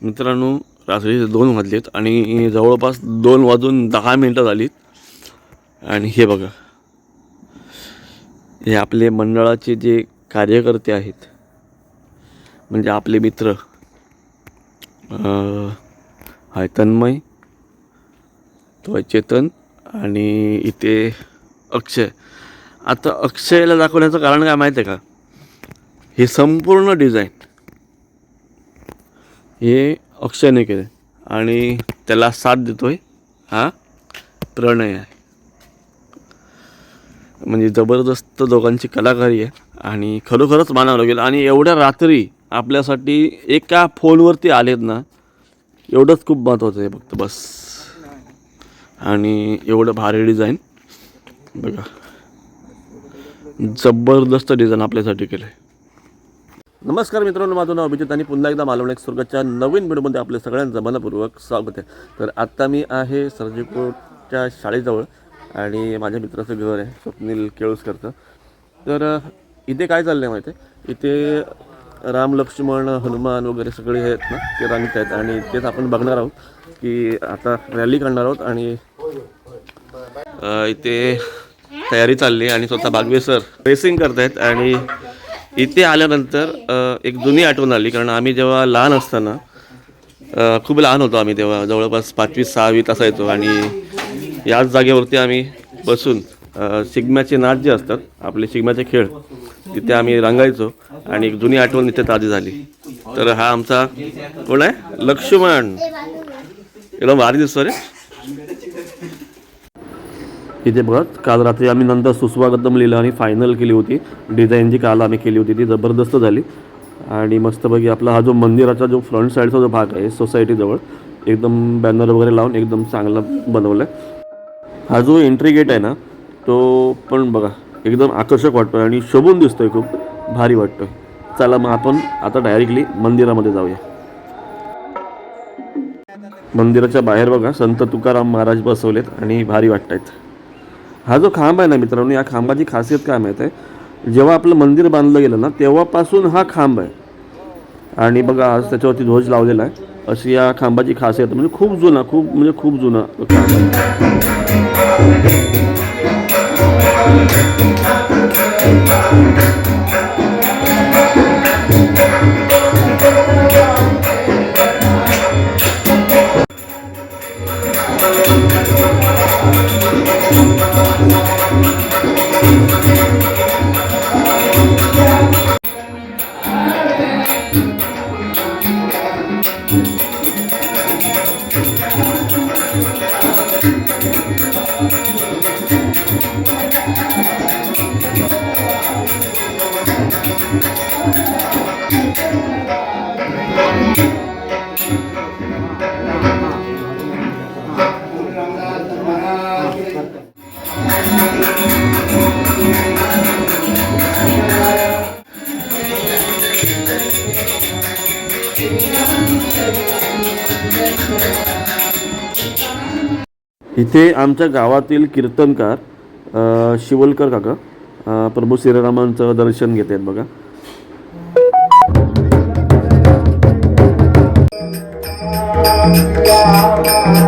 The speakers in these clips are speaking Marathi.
मित्रांनो रात्रीचे दोन वाजलेत आणि जवळपास दोन वाजून दहा मिनटं झालीत. आणि हे बघा हे आपले मंडळाचे जे कार्यकर्ते आहेत म्हणजे आपले मित्र हाय तन्मय तो आहे चेतन आणि इथे अक्षय. आता अक्षयला दाखवण्याचं कारण काय माहिती आहे का? हे संपूर्ण डिझाईन. हे अक्षयने केलं आणि त्याला साथ देतो आहे हा प्रणय आहे. म्हणजे जबरदस्त दोघांची कलाकारी आहे. आणि खरोखरच मानावं लागेल. आणि एवढ्या रात्री आपल्यासाठी एका फोनवरती आलेत ना एवढंच खूप महत्त्वाचं आहे फक्त बस. आणि एवढं भारी डिझाईन बघा. जबरदस्त डिझाईन आपल्यासाठी केलं आहे नमस्कार मित्रांनो माझं नाव अभिजित आणि पुन्हा एकदा मालवण एक स्वर्गाच्या नवीन व्हिडिओमध्ये आपल्या सगळ्यांचं मनपूर्वक स्वागत आहे. तर आत्ता मी आहे सर्जीकोटच्या शाळेजवळ आणि माझ्या मित्राचं घर आहे स्वप्नील केळुसकरचं. तर इथे काय चाललं आहे माहिती आहे? इथे राम लक्ष्मण हनुमान वगैरे सगळे आहेत ना ते रांगत आहेत आणि तेच आपण बघणार आहोत की आता रॅली काढणार आहोत आणि इथे तयारी चालली आहे आणि स्वतः बागवे सर रेसिंग आहेत आणि इथे आल्यानंतर एक जुनी आठवण आली कारण आम्ही जेव्हा लहान असताना खूप लहान होतो आम्ही तेव्हा जवळपास पाचवी सहावीत असायचो आणि याच जागेवरती आम्ही बसून शिगम्याचे नाच जे असतात आपले शिगम्याचे खेळ तिथे आम्ही रंगायचो आणि एक जुनी आठवण इथे ताजी झाली. तर हा आमचा कोण आहे? लक्ष्मण. एकदम भारी दिसतो रे. इथे बघा काल रात्री आम्ही नंतर सुस्वागतम लिहिलं आणि फायनल केली होती. डिझाईन जी काल आम्ही केली होती ती जबरदस्त झाली. आणि मस्तपैकी आपला हा जो मंदिराचा जो फ्रंट साईडचा जो भाग आहे सोसायटीजवळ एकदम बॅनर वगैरे लावून एकदम चांगला बनवला आहे हा जो एंट्री गेट आहे ना तो पण बघा एकदम आकर्षक वाटतोय आणि शोभून दिसतोय खूप. भारी वाटतोय. चला मग आपण आता डायरेक्टली मंदिरामध्ये जाऊया. मंदिराच्या बाहेर बघा संत तुकाराम महाराज बसवलेत आणि भारी वाटत आहेत हा जो खांब आहे ना मित्रांनो या खांबाची खासियत काय माहीत आहे? जेव्हा आपलं मंदिर बांधलं गेलं ना तेव्हापासून हा खांब आहे. आणि बघा आज त्याच्यावरती ध्वज लावलेला आहे. अशी या खांबाची खासियत म्हणजे खूप जुना खूप म्हणजे खूप जुना खांब इथे आमच्या गावातील कीर्तनकार शिवलकर काका प्रभू श्रीरामांचं दर्शन घेत आहेत बघा Yeah.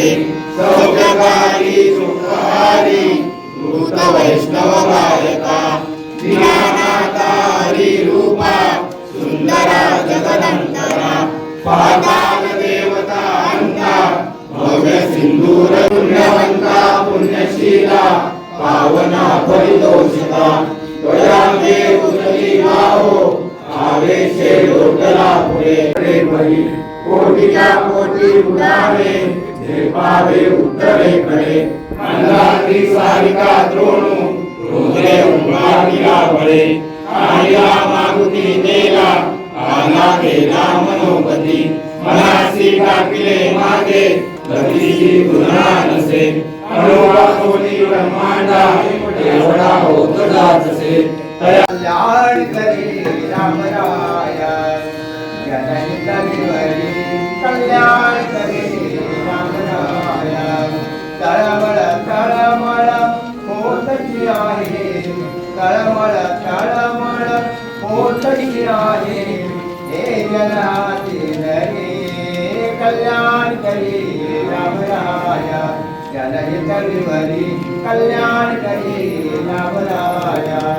Sukha उत्तरेकडे. अंधारी सारिका द्रोणू रुद्रे उभारीला बळे. आईला मागुती देला आला केला मनोपती. मनासी टाकिले मागे गतीची गुन्हा नसे. अनोबा होती ब्रह्मांडा एवढा होत जात असे तया कल्याण करी रामराया जनहित विवरी कल्याण करी तळमळ तळमळ होतची आहे तळमळ तळमळ होतची आहे हे जनाची नरे कल्याण करी रामराया जनहित विवरी कल्याण करी रामराया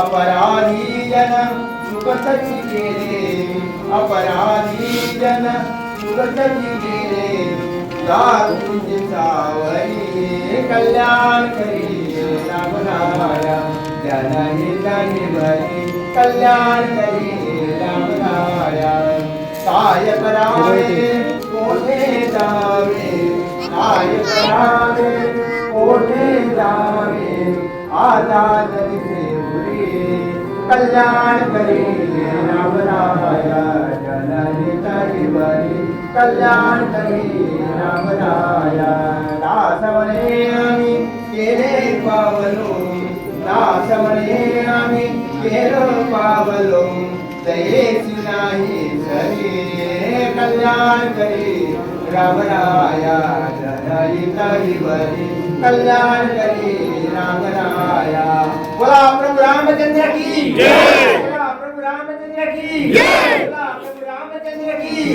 अपराधी जन सुगतची गेले अपराधी जन सुगतची गेले दारुची सावरी कल्याण करी रामराया जनहित निभरी कल्याण करी रामराया काय करावे कोठे जावे काय करावे कोठे जावे आजाद पुरी कल्याण करी रामराया जनहित निभरी कल्याण करी रामराया. दासवने आम्ही केले पावलो. दासवने आम्ही केलो पावलो. दयेची नाही सरी कल्याण करी रामराया. जनहित निभरी कल्याण करी रामराया. बोला प्रभु रामचंद्र की बोला प्रभु रामचंद्र की बोला प्रभु रामचंद्र की